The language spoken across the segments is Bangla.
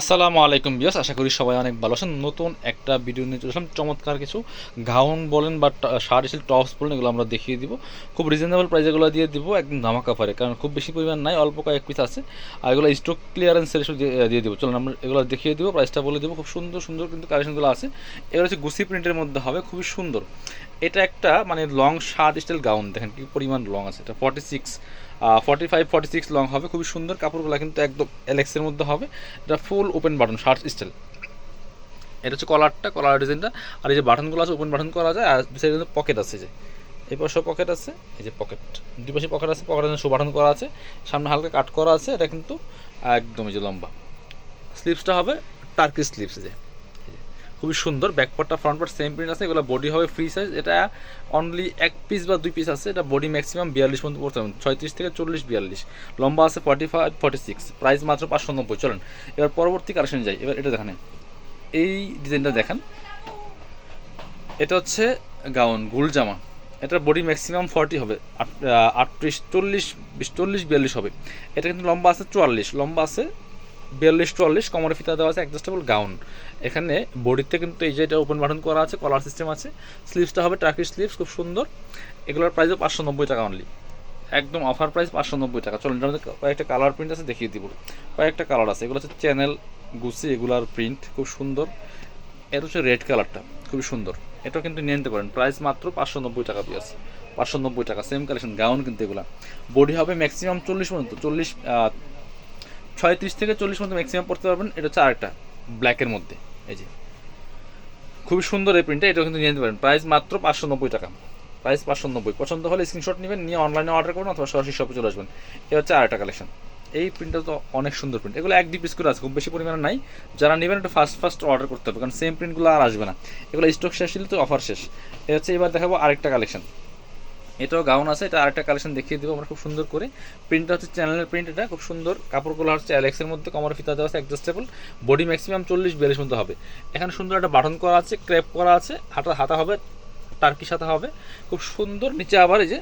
আসসালামু আলাইকুম বিয়াস আশা করি সবাই অনেক ভালো আছেন। নতুন একটা ভিডিও নিয়ে চলে আসলাম। চমৎকার কিছু গাউন বলেন বা শার্ট স্টিল টপস বলেন, এগুলো আমরা দেখিয়ে দিব। খুব রিজনেবল প্রাইস এগুলো দিয়ে দিব, একদম ধামাকা পারে কারণ খুব বেশি পরিমাণ নাই, অল্প কয়েক পিস আছে। আর এগুলো স্টক ক্লিয়ারেন্স সেল দিয়ে দিব। চলুন আমরা এগুলো দেখিয়ে দিব প্রাইসটা বলে দিব। খুব সুন্দর সুন্দর কিন্তু কালেকশনগুলো আছে। এগুলো হচ্ছে গুসি প্রিন্টের মধ্যে হবে, খুবই সুন্দর। এটা একটা মানে লং শার্ট স্টাইল গাউন দেখেন কি পরিমাণ লং আছে। এটা forty six forty five forty six long হবে, খুবই সুন্দর কাপড়গুলো কিন্তু একদম এলেক্সের মধ্যে হবে। এটা full open button shirt style এটা হচ্ছে কলারটা কলার ডিজাইনটা আর এই যে বাটনগুলো আছে ওপেন বাটন করা যায়, আর সাইডে কিন্তু পকেট আছে যে। এই পাশে পকেট আছে, এই যে পকেট দুই পাশে পকেট আছে পকেটের শো বাটন করা আছে। সামনে হালকা কাট করা আছে, এটা কিন্তু একদমই যে লম্বা। স্লিপসটা হবে টার্কি স্লিপস যে। খুবই সুন্দর ব্যাকপার্টটা ফ্রন্ট পার্ট সেম প্রিন্ট আছে, এগুলো বডি হবে ফ্রি সাইজ এটা অনলি এক পিস বা দুই পিস আছে, এটা বডি ম্যাক্সিমাম বিয়াল্লিশ পর্যন্ত পড়তে হবে, ছয়ত্রিশ থেকে চল্লিশ, বিয়াল্লিশ। লম্বা আছে forty five forty six price মাত্র পাঁচশো নব্বই, চলেন। এবার পরবর্তী কালেকশন যাই, এবার এটা দেখেন। এই ডিজাইনটা দেখেন, এটা হচ্ছে গাউন গুল জামা, এটার বডি ম্যাক্সিমাম ফর্টি হবে আটত্রিশ, চল্লিশ চল্লিশ, বিয়াল্লিশ হবে। এটা কিন্তু লম্বা আছে চুয়াল্লিশ, লম্বা আছে বিয়াল্লিশ, চুয়াল্লিশ কোমরে ফিতা দেওয়া আছে অ্যাডজাস্টেবল গাউন এখানে বডিতে কিন্তু এই যে এটা ওপেন বাটন করা আছে কলার সিস্টেম আছে। স্লিভসটা হবে টার্কিশ স্লিভস খুব সুন্দর। এগুলোর প্রাইসও পাঁচশো নব্বই টাকা অনলি একদম অফার প্রাইস পাঁচশো নব্বই টাকা। চলুন, এটার মধ্যে কয়েকটা কালার প্রিন্ট আছে, দেখিয়ে দিব। কয়েকটা কালার আছে, এগুলো হচ্ছে চ্যানেল গুসি এগুলার প্রিন্ট খুব সুন্দর। এটা হচ্ছে রেড কালারটা খুবই সুন্দর। এটাও কিন্তু নিয়ে নিতে পারেন। প্রাইস মাত্র পাঁচশো নব্বই টাকা পিস পাঁচশো নব্বই টাকা সেম কালেকশন গাউন কিন্তু এগুলা। বডি হবে ম্যাক্সিমাম চল্লিশ পর্যন্ত, চল্লিশ ছয়ত্রিশ থেকে চল্লিশ পর্যন্ত ম্যাক্সিমাম পড়তে পারবেন। এটা হচ্ছে আরেকটা ব্ল্যাকের মধ্যে। এই যে। খুবই সুন্দর এই প্রিন্টটা এটাও কিন্তু নিয়ে নিতে পারেন। প্রাইস মাত্র পাঁচশো নব্বই টাকা। প্রাইস পাঁচশো নব্বই। পছন্দ হলে স্ক্রিনশট নেবেন, নিয়ে অনলাইনে অর্ডার করবেন অথবা সরাসরি শপে চলে আসবেন। এটা হচ্ছে আরেকটা কালেকশন এই প্রিন্টটা তো অনেক সুন্দর প্রিন্ট এগুলো এক দুই করে আছে, খুব বেশি পরিমাণে নাই। যারা নেবেন, একটু ফার্স্ট ফার্স্ট অর্ডার করতে হবে, কারণ সেম প্রিন্টগুলো আর আসবে না। এগুলো স্টক শেষ হলে তো অফার শেষ। এটা হচ্ছে এবার দেখাবো আরেকটা কালেকশন এটাও গাউন আছে, এটা আরেকটা কালেকশন দেখিয়ে দেবো, আমরা খুব সুন্দর করে। প্রিন্টটা হচ্ছে চ্যানেলের প্রিন্ট এটা, খুব সুন্দর। কাপড়গুলো হচ্ছে অ্যালেক্সের মধ্যে কমর ফিতা দেওয়া আছে অ্যাডজাস্টেবল বডি ম্যাক্সিমাম চল্লিশ বিয়াল্লিশ মধ্যে হবে। এখানে সুন্দর একটা বাটন করা আছে ক্র্যাপ করা আছে, হাতা হাতা হবে টার্কি সাথে হবে। খুব সুন্দর, নিচে আবার এই যে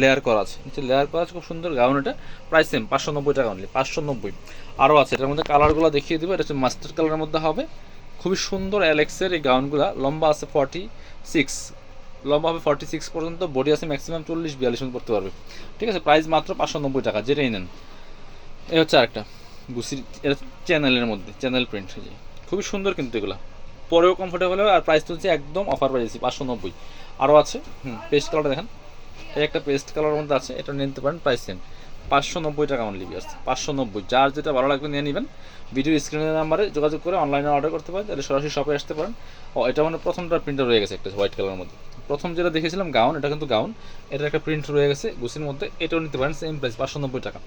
লেয়ার করা আছে। নিচে লেয়ার করা আছে, খুব সুন্দর গাউন এটা। প্রাইস সেম পাঁচশো নব্বই টাকা অনলি পাঁচশো নব্বই। আরও আছে, এটার মধ্যে কালারগুলো দেখিয়ে দেবো, এটা হচ্ছে মাস্টার কালারের মধ্যে হবে। খুবই সুন্দর অ্যালেক্সের এই গাউনগুলো লম্বা আছে ফর্টি সিক্স লম্বা হবে ফর্টি সিক্স পর্যন্ত বডি আছে ম্যাক্সিমাম চল্লিশ, বিয়াল্লিশ মতো পড়তে পারবে। ঠিক আছে প্রাইস মাত্র পাঁচশো নব্বই টাকা যেটাই নেন। এ হচ্ছে আরেকটা গুসির চ্যানেলের মধ্যে চ্যানেল প্রিন্ট খুবই সুন্দর কিন্তু এগুলো। পরেও কমফোর্টেবল হবে, আর প্রাইস তো হচ্ছে একদম অফার প্রাইস পাঁচশো নব্বই। আরও আছে, হুম পেস্ট কালারটা দেখেন। এই একটা পেস্ট কালারের মধ্যে আছে, এটা নিতে পারেন প্রাইস সেম পাঁচশো নব্বই টাকা অনলি বিয়াস পাঁচশো নব্বই, যার যেটা ভালো লাগবে নিয়ে নেবেন। ভিডিও স্ক্রিনের নাম্বারে যোগাযোগ করে অনলাইনে অর্ডার করতে পারেন, তাহলে সরাসরি শপে আসতে পারেন। ও, এটা মানে প্রথমটা প্রিন্টার রয়ে গেছে একটা হোয়াইট কালারের মধ্যে। প্রথম যেটা দেখেছিলাম গাউন এটা কিন্তু গাউন এটার একটা প্রিন্ট রয়ে গেছে গুছির মধ্যে, এটাও নিতে পারেন সেম প্রাইস পাঁচশো নব্বই টাকা।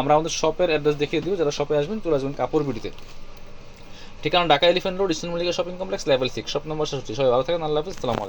আমরা আমাদের শপের অ্যাড্রেস দেখিয়ে দিব, যারা শপে আসবেন, চলে আসবেন কাপড় বিডিতে ঠিকানা Dhaka elephant road eastern Mallika shopping complex level six shop number ষষ্ঠী সবাই ভালো থাকেন, আল্লাহ হাফিজ, আসসালামু